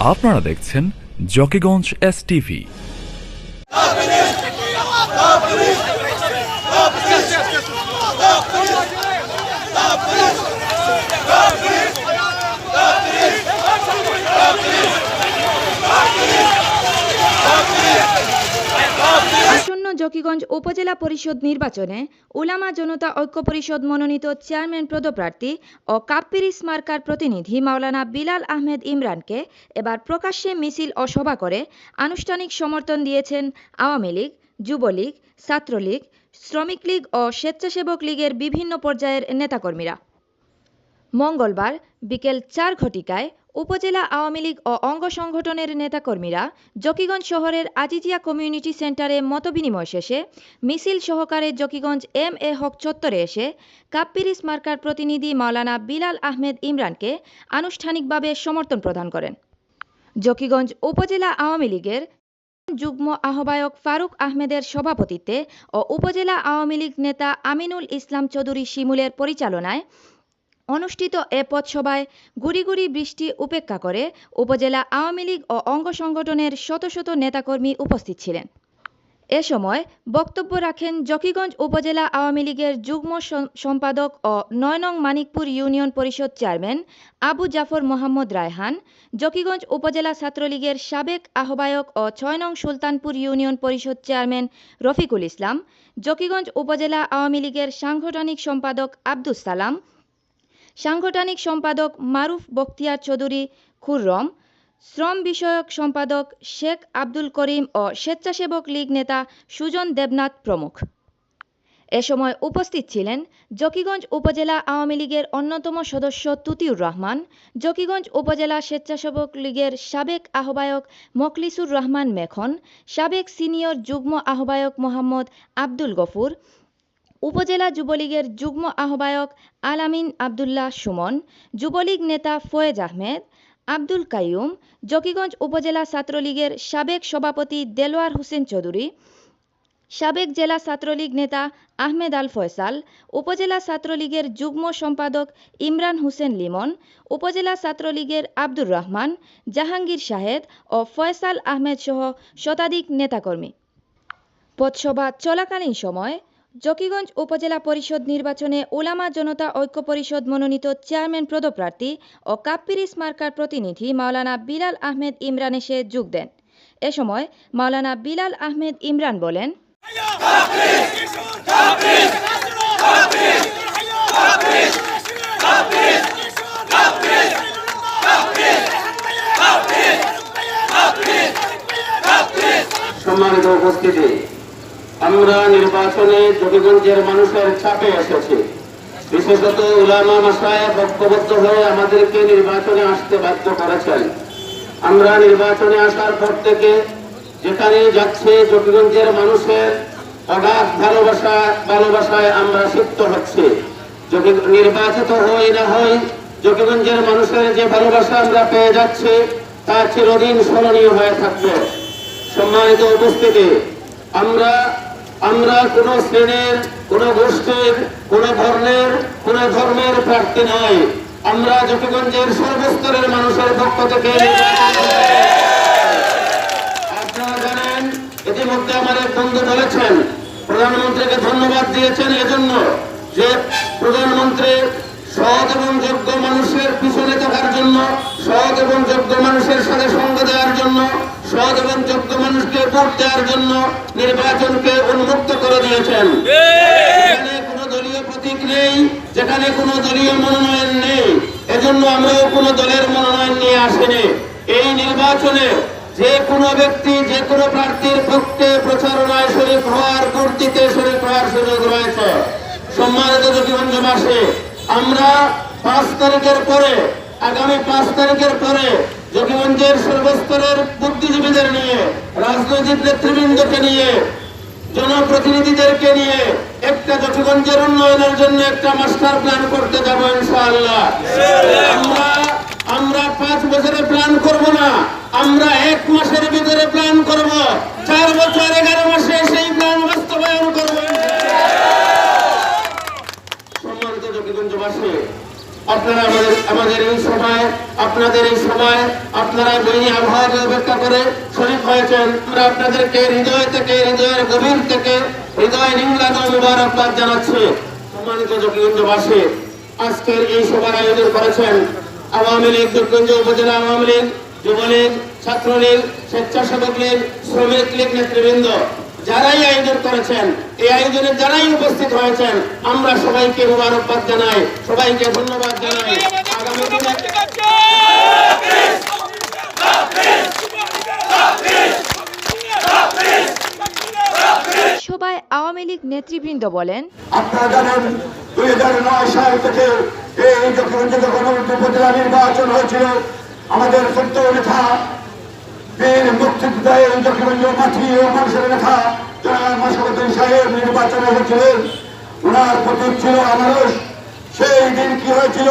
আপনারা দেখছেন Zakiganj S TV. Zakiganj উপজেলা পরিষদ নির্বাচনে উলামা জনতা ঐক্য পরিষদ মনোনীত চেয়ারম্যান পদপ্রার্থী ও কাপ্পিরিস মার্কার প্রতিনিধি মাওলানা বিলাল আহমেদ ইমরানকে এবার প্রকাশ্যে মিছিল ও সভা করে আনুষ্ঠানিক সমর্থন দিয়েছেন আওয়ামী লীগ, যুবলীগ, ছাত্রলীগ, শ্রমিক লীগ ও স্বেচ্ছাসেবক লীগের বিভিন্ন পর্যায়ের নেতাকর্মীরা। মঙ্গলবার বিকেল চার ঘটিকায় উপজেলা আওয়ামী লীগ ও অঙ্গ সংগঠনের নেতাকর্মীরা জকিগঞ্জ শহরের আজিজিয়া কমিউনিটি সেন্টারে মতবিনিময় শেষে মিছিল সহকারে জকিগঞ্জ এম এ হক চত্বরে এসে কাপ্পিরিস মার্কার প্রতিনিধি মাওলানা বিলাল আহমেদ ইমরানকে আনুষ্ঠানিকভাবে সমর্থন প্রদান করেন। জকিগঞ্জ উপজেলা আওয়ামী লীগের যুগ্ম আহ্বায়ক ফারুক আহমেদের সভাপতিত্বে ও উপজেলা আওয়ামী লীগ নেতা আমিনুল ইসলাম চৌধুরী শিমুলের পরিচালনায় অনুষ্ঠিত এ পথসভায় গুড়ি গুড়ি বৃষ্টি উপেক্ষা করে উপজেলা আওয়ামী লীগ ও অঙ্গ সংগঠনের শত শত নেতাকর্মী উপস্থিত ছিলেন। এ সময় বক্তব্য রাখেন জকিগঞ্জ উপজেলা আওয়ামী লীগের যুগ্ম সম্পাদক ও নয় নং মানিকপুর ইউনিয়ন পরিষদ চেয়ারম্যান আবু জাফর মোহাম্মদ রায়হান, জকিগঞ্জ উপজেলা ছাত্রলীগের সাবেক আহ্বায়ক ও ছয় নং সুলতানপুর ইউনিয়ন পরিষদ চেয়ারম্যান রফিকুল ইসলাম, জকিগঞ্জ উপজেলা আওয়ামী লীগের সাংগঠনিক সম্পাদক আব্দুস সালাম সাংগঠনিক সম্পাদক মারুফ বখতিয়ার চৌধুরী খুররম, শ্রম বিষয়ক সম্পাদক শেখ আব্দুল করিম ও স্বেচ্ছাসেবক লীগ নেতা সুজন দেবনাথ প্রমুখ। এ সময় উপস্থিত ছিলেন জকিগঞ্জ উপজেলা আওয়ামী লীগের অন্যতম সদস্য তুতিউর রহমান, জকিগঞ্জ উপজেলা স্বেচ্ছাসেবক লীগের সাবেক আহ্বায়ক মকলিসুর রহমান মেখন, সাবেক সিনিয়র যুগ্ম আহ্বায়ক মোহাম্মদ আব্দুল গফুর উপজেলা যুবলীগের যুগ্ম আহ্বায়ক আলামিন আবদুল্লাহ সুমন, যুবলীগ নেতা ফয়েজ আহমেদ, আব্দুল কাইয়ুম, জকিগঞ্জ উপজেলা ছাত্রলীগের সাবেক সভাপতি দেলোয়ার হোসেন চৌধুরী, সাবেক জেলা ছাত্রলীগ নেতা আহমেদ আল ফয়সাল, উপজেলা ছাত্রলীগের যুগ্ম সম্পাদক ইমরান হোসেন লিমন, উপজেলা ছাত্রলীগের আব্দুর রহমান, জাহাঙ্গীর শাহেদ ও ফয়সাল আহমেদ সহ শতাধিক নেতাকর্মী। পথসভা চলাকালীন সময় জকিগঞ্জ উপজেলা পরিষদ নির্বাচনে ওলামা জনতা ঐক্য পরিষদ মনোনীত চেয়ারম্যান পদপ্রার্থী ও কাপ্পিরিস মার্কার প্রতিনিধি মাওলানা বিলাল আহমেদ ইমরান এসে যোগ দেন। এ সময় মাওলানা বিলাল আহমেদ ইমরান বলেন, সম্মানিত উপস্থিতি আমরা নির্বাচনে জটিগঞ্জের মানুষের চাপে এসেছি। বিশেষত উলামা মাসায় ঐক্যবদ্ধ হয়ে আমাদেরকে নির্বাচনে আসতে বাধ্য করেছেন। আমরা নির্বাচনে আসার পর থেকে যেখানে যাচ্ছে জটিগঞ্জের মানুষের অগাধ ভালোবাসা, ভালোবাসায় আমরা সিক্ত হচ্ছি। যদি নির্বাচিত হই না হই জটিগঞ্জের মানুষের যে ভালোবাসা আমরা পেয়ে যাচ্ছি, তা চিরদিন স্মরণীয় হয়ে থাকবে। সম্মানিত উপস্থিতি, আমরা আমরা কোন শ্রেণির, কোন গোষ্ঠীর, কোন ধর্মের কোন ধর্মের প্রার্থী নাই। আমরা জটিগঞ্জের সর্বস্তরের মানুষের পক্ষ থেকে জানেন, ইতিমধ্যে আমার এক বন্ধু বলেছেন, প্রধানমন্ত্রীকে ধন্যবাদ দিয়েছেন এজন্য যে প্রধানমন্ত্রী সৎ এবং যোগ্য মানুষের থাকার জন্য, সৎ এবং যোগ্য মানুষের সাথে সঙ্গ দেওয়ার জন্য, সৎ এবং যোগ্য মানুষকে নির্বাচনকে উন্মুক্ত করে দিয়েছেন। এখানে কোনো দলীয় প্রতীক নেই, যেখানে কোনো দলীয় মনোনয়ন নেই, এজন্য আমরাও কোনো দলের মনোনয়ন নিয়ে আসিনি। এই নির্বাচনে যে কোনো ব্যক্তি, যে কোনো প্রার্থীর পক্ষে প্রচারণায় শরীর হওয়ার দিতে শরীর হওয়ার সুযোগ রয়েছে। সম্মানিত জগীবঞ্জবাসী আমরা পাঁচ তারিখের পরে, আগামী পাঁচ তারিখের পরে জগীবঞ্জের সর্বস্তরের বুদ্ধিজীবীদের নিয়ে, রাজনৈতিক নেতৃবৃন্দকে নিয়ে, জনপ্রতিনিধিদেরকে নিয়ে একটা জটিগঞ্জের উন্নয়নের জন্য একটা মাস্টার প্ল্যান করতে যাব ইনশাআল্লাহ। আমরা আমরা পাঁচ বছরে প্ল্যান করব না, আমরা এক মাসের ভিতরে প্ল্যান করব। চার বছর, এগারো মাসে সেই প্ল্যান বাস্তবায়ন করব আপনারা আমাদের আমাদের এই সময় আপনাদের এই সময় আপনারা করে শরীর হয়েছেন আমরা আপনাদেরকে হৃদয় থেকে, হৃদয়ের গভীর থেকে হৃদয় মুবারকবাদ জানাচ্ছি। সম্মানিত যোগীগঞ্জবাসী আজকের এই সভার আয়োজন করেছেন আওয়ামী লীগ, দুর্গঞ্জ উপজেলা আওয়ামী লীগ, যুবলীগ, ছাত্রলীগ, স্বেচ্ছাসেবক লীগ, শ্রমিক লীগ নেতৃবৃন্দ। যারাই আয়োজন করেছেন এই আয়োজনে যারাই উপস্থিত হয়েছেন আমরা সবাইকে মুবারকবাদ জানাই সবাইকে ধন্যবাদ জানাই। আগামী দিনে সভায় আওয়ামী লীগ নেতৃবৃন্দ বলেন আপনারা জানেন দুই হাজার নয় সাল থেকে এই যখন নির্বাচন হয়েছিল আমাদের সত্য নেতা বীর এই জকিগঞ্জ মাঠি ও মানুষের নেতা জনাব মাসুদ্দিন সাহেব নির্বাচন হয়েছিলেন ওনার প্রতীক ছিল আনারস। সেই দিন কি হয়েছিল?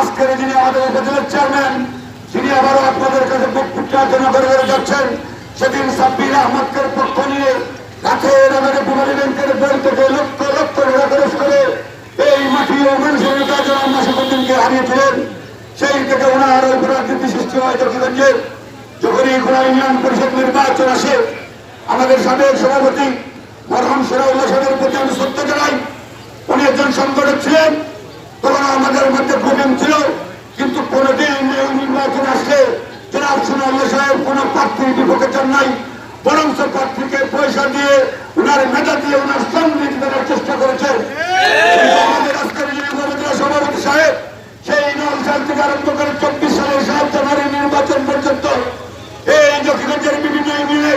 আজকের দিনে আমাদের উপজেলার চেয়ারম্যান, যিনি আবারও আপনাদের কাছে প্রত্যার্থনা করে করে যাচ্ছেন, সেদিন সাব্বির আহমদকে পক্ষ নিয়ে রাতের আমাদের বুমারি ব্যাংকের বেল থেকে লক্ষ লক্ষ টাকা করে এই মাটি ও মানুষের নেতা জনাব মাসুদ্দিনকে হারিয়েছিলেন। সেই থেকে ওনার ওই রাজনীতি সৃষ্টি হয় জকিগঞ্জের যখনই খোলা ইউনিয়ন পরিষদ নির্বাচন আসে। আমাদের সাবেক সভাপতি মরহম সেরাউল্লাহ সাহেবের প্রতি আমি সত্য জানাই। উনি একজন সংগঠক ছিলেন। তখন আমাদের মধ্যে প্রবলেম ছিল, কিন্তু কোনোদিন নির্বাচন আসলে জনাব সোনাল্লাহ সাহেব কোনো প্রার্থীর বিপক্ষে চান নাই। বরং প্রার্থীকে পয়সা দিয়ে উনার মেধা দিয়ে উনার সংগীত দেওয়ার চেষ্টা আজকের সভাপতি সাহেব সেই নয় সাল আরম্ভ করে চব্বিশ সালের সাত জানুয়ারি নির্বাচন পর্যন্ত এই জকিগঞ্জের বিভিন্ন ইউনিয়নে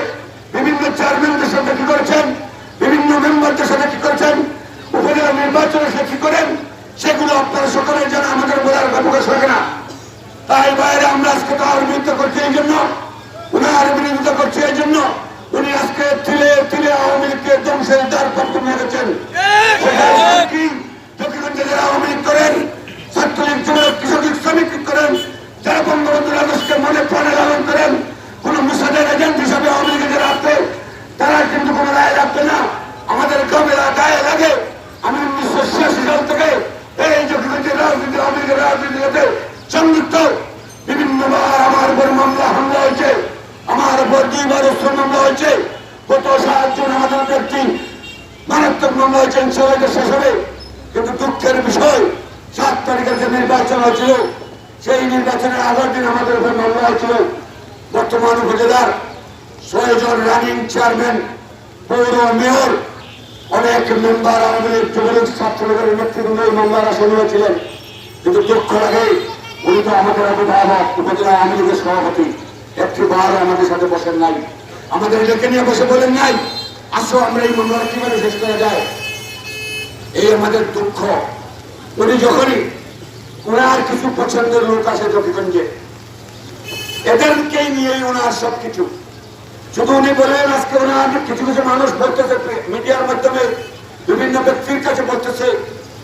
বিভিন্ন চেয়ারম্যানদের সাথে কি করেছেন বিভিন্ন মেম্বারদের সাথে কি করেছেন উপজেলা নির্বাচনে সে কি করেন সেগুলো আপনারা সকলে জানা আমাদের বলার প্রকাশ হয় না তাই বাইরে আমরা আজকে তার বিরুদ্ধে করছি এই জন্য উনার বিরোধিতা করছি এই জন্য উনি আজকে তিলে তিলে আওয়ামী লীগকে ধ্বংসের দ্বার প্রাপ্ত নিয়ে গেছেন সেখানে কি দক্ষিণগঞ্জে যারা আওয়ামী লীগ করেন ছাত্রলীগ যুবলীগ কৃষক লীগ শ্রমিক লীগ করেন যারা বঙ্গবন্ধুর আদর্শকে মনে প্রাণে লালন করেন কোন মুসাদের এজেন্ট হিসাবে আওয়ামী লীগের যারা আছে তারা কিন্তু কোনো রায় রাখবে না আমাদের গ্রামে গায়ে লাগে আমি উনিশশো ছিয়াশি সাল থেকে এই দক্ষিণগঞ্জের রাজনীতি আওয়ামী লীগের রাজনীতিতে সংযুক্ত বিভিন্নবার আমার উপর মামলা হামলা হয়েছে আমার উপর দুইবার অস্ত্র মামলা হয়েছে গত সাতজন আমাদের ব্যক্তি? মারাত্মক মামলা হয়েছে ইনশাল্লাহ শেষ হবে। কিন্তু দুঃখের বিষয়, সাত তারিখের যে নির্বাচন হয়েছিল, সেই নির্বাচনের আগের দিন আমাদের উপর মামলা হয়েছিল। বর্তমান উপজেলার ছয় জন রানিং চেয়ারম্যান, পৌর মেয়র, অনেক মেম্বার আওয়ামী যুবলীগ, ছাত্রলীগের নেতৃবৃন্দ এই মামলার হয়েছিলেন। কিন্তু দুঃখ লাগে, উনি তো আমাদের অভিভাবক, উপজেলা আওয়ামী লীগের সভাপতি। একটি বারও আমাদের সাথে বসেন নাই। আমাদের ডেকে নিয়ে বসে বলেন নাই, আসো, আমরা এই মামলা কীভাবে শেষ করা যায়? এই আমাদের দুঃখ। উনি যখনই ওনার কিছু পছন্দের লোক আছে জকিগঞ্জে, এদেরকেই নিয়েই ওনার সবকিছু। শুধু উনি বলেন, আজকে ওনার কিছু কিছু মানুষ বলতেছে, মিডিয়ার মাধ্যমে বিভিন্ন ব্যক্তির কাছে বলতেছে,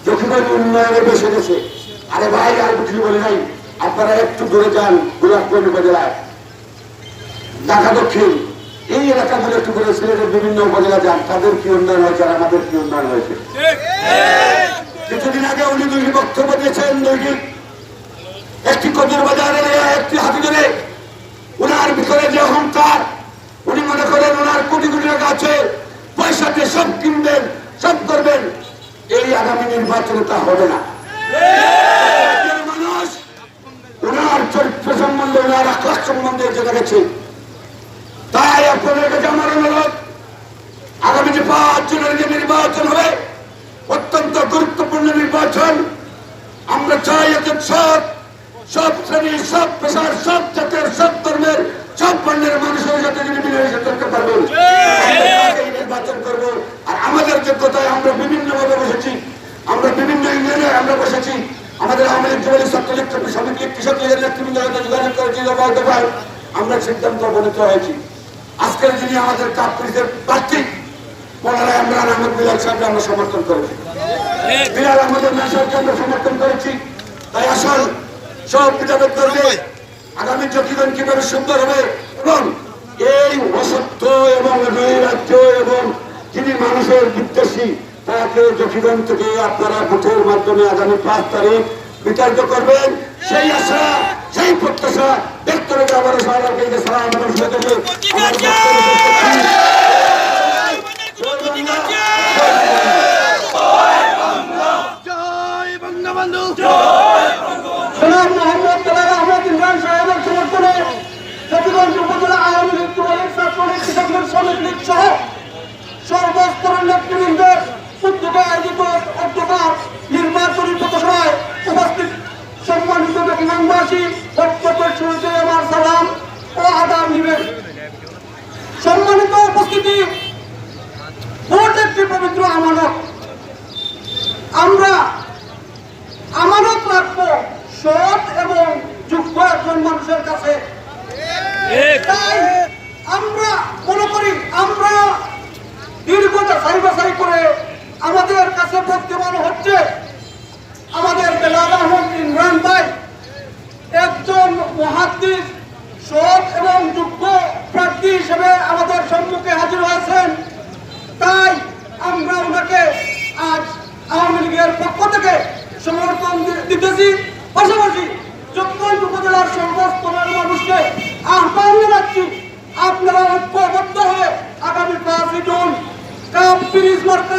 জকিগঞ্জ উন্নয়নে বসে গেছে। আরে ভাই, আর কিছু বলে নাই। আপনারা একটু দূরে যান, গোলাপগঞ্জ উপজেলায়। ঢাকা দক্ষিণ। এই এলাকাগুলো একটু করে সিলেটের বিভিন্ন উপজেলা যান, তাদের কি উন্নয়ন হয়েছে আর আমাদের কি উন্নয়ন হয়েছে? কিছুদিন আগে উনি দুইটি বক্তব্য দিয়েছেন দুইটি একটি কদুর বাজারে একটি হাতিজরে উনার ভিতরে যে অহংকার, উনি মনে করেন ওনার কোটি কোটি টাকা আছে, পয়সা দিয়ে সব কিনবেন, সব করবেন। এই আগামী নির্বাচনে তা হবে না। মানুষ ওনার চরিত্র সম্বন্ধে ওনার আকাশ সম্বন্ধে জেনে গেছে। তাই আপনাদের কাছে আমার অনুরোধ, আগামী যে পাঁচ জনের যে নির্বাচন হবে, অত্যন্ত গুরুত্বপূর্ণ নির্বাচন, আমরা চাই একজন সব সব শ্রেণির, সব পেশার, সব জাতের, সব ধর্মের, সব বর্ণের মানুষের সাথে যদি মিলেমিশে চলতে পারব। নির্বাচন করব। আর আমাদের যোগ্যতায় আমরা বিভিন্ন ভাবে বসেছি। আমরা বিভিন্ন ইউনিয়নে আমরা বসেছি। আমাদের আওয়ামী লীগ, যুবলীগ, ছাত্রলীগ শ্রমিক লীগ কৃষক লীগের নেতৃবৃন্দ যোগাযোগ করেছি আমরা সিদ্ধান্ত উপনীত হয়েছি। আজকের যিনি আমাদের কাপ পুলিশের প্রার্থী মৌলানা ইমরান আহমদ বিলাল সাহেবকে আমরা সমর্থন করেছি। বিলাল আহমদের মেসারকে আমরা সমর্থন করেছি। তাই আসল সব বিধাবেদ করবে আগামী চকিগঞ্জ কীভাবে সুন্দর হবে এবং এই অসত্য এবং নৈরাজ্য এবং যিনি মানুষের বিদ্বেষী তাকে চকিগঞ্জ থেকে আপনারা ভোটের মাধ্যমে আগামী পাঁচ তারিখ বিতর্ক করবেন সেই আশা সেই প্রত্যাশা ব্যক্ত রেখে আমার সরকারকে সালাম আমার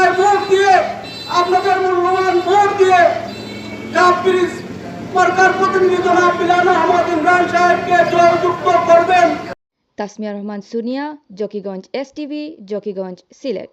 আপনাদের ভোট দিয়ে, আপনাদের মূল্যবান ভোট দিয়ে কাপড় সরকার প্রতিনিধি জনাব মিলানা আহমদ ইমরান সাহেবকে জয়যুক্ত করবেন। Tasmia Rahman, Sunia, Zakiganj S TV Zakiganj Sylhet.